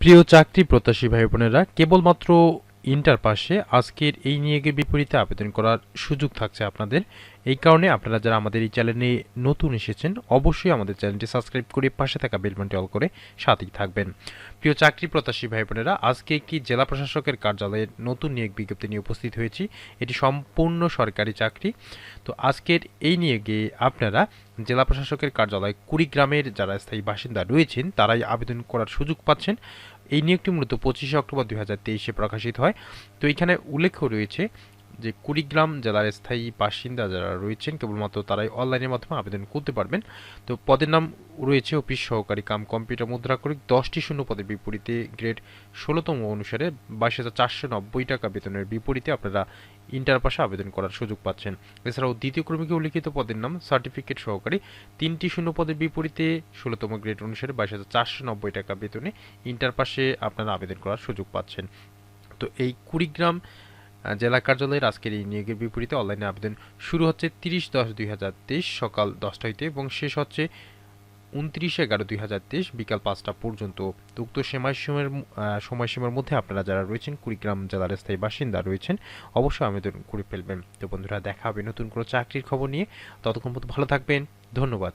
প্রিয় চাকরি প্রত্যাশী ভাই বোনেরা কেবলমাত্র ইন্টার পাশে আজকের এই নিয়োগের বিপরীতে আবেদন করার সুযোগ থাকছে আপনাদের। এই কারণে আপনারা যারা আমাদের এই চ্যানেলে নতুন এসেছেন, অবশ্যই আমাদের চ্যানেলটি সাবস্ক্রাইব করে পাশে থাকা বেলবনটি অল করে সাথেই থাকবেন। প্রিয় চাকরি প্রত্যাশী ভাই বোনেরা আজকে একটি জেলা প্রশাসকের কার্যালয়ের নতুন নিয়োগ বিজ্ঞপ্তি নিয়ে উপস্থিত হয়েছি। এটি সম্পূর্ণ সরকারি চাকরি। তো আজকের এই নিয়োগে আপনারা জেলা প্রশাসকের কার্যালয় কুড়িগ্রামের যারা স্থায়ী বাসিন্দা রয়েছেন, তারাই আবেদন করার সুযোগ পাচ্ছেন। এই নিয়োগটি মূলত পঁচিশে অক্টোবর দুই হাজার তেইশে প্রকাশিত হয়। তো এখানে উল্লেখ রয়েছে যে কুড়িগ্রাম জেলার স্থায়ী বাসিন্দা যারা রয়েছেন কেবলমাত্র তারাই অনলাইনের মাধ্যমে আবেদন করতে পারবেন। তো পদের নাম রয়েছে অফিস সহকারী কাম কম্পিউটার মুদ্রা মুদ্রাকরিক দশটি শূন্য পদের বিপরীতে গ্রেড ষোলোতম অনুসারে বাইশ হাজার চারশো নব্বই টাকা বেতনের বিপরীতে আপনারা ইন্টার পাশে আবেদন করার সুযোগ পাচ্ছেন। এছাড়াও দ্বিতীয় ক্রমিকে উল্লিখিত পদের নাম সার্টিফিকেট সহকারী তিনটি শূন্য পদের বিপরীতে ষোলোতম গ্রেড অনুসারে বাইশ হাজার চারশো নব্বই টাকা বেতনে ইন্টার পাশে আপনারা আবেদন করার সুযোগ পাচ্ছেন। তো এই কুড়িগ্রাম আহ, জেলা কার্যালয়ের আজকের এই নিয়োগের বিপরীতে অনলাইনে আবেদন শুরু হচ্ছে তিরিশ দশ দুই হাজার তেইশ সকাল দশটা হইতে এবং শেষ হচ্ছে উনত্রিশ এগারো দুই হাজার তেইশ বিকাল পাঁচটা পর্যন্ত। উক্ত সময়সীমার সময়সীমার মধ্যে আপনারা যারা রয়েছেন, কুড়িগ্রাম জেলার স্থায়ী বাসিন্দা রয়েছেন, অবশ্যই আবেদন করে ফেলবেন। তো বন্ধুরা, দেখা হবে নতুন কোনো চাকরির খবর নিয়ে। ততক্ষণ ভালো থাকবেন। ধন্যবাদ।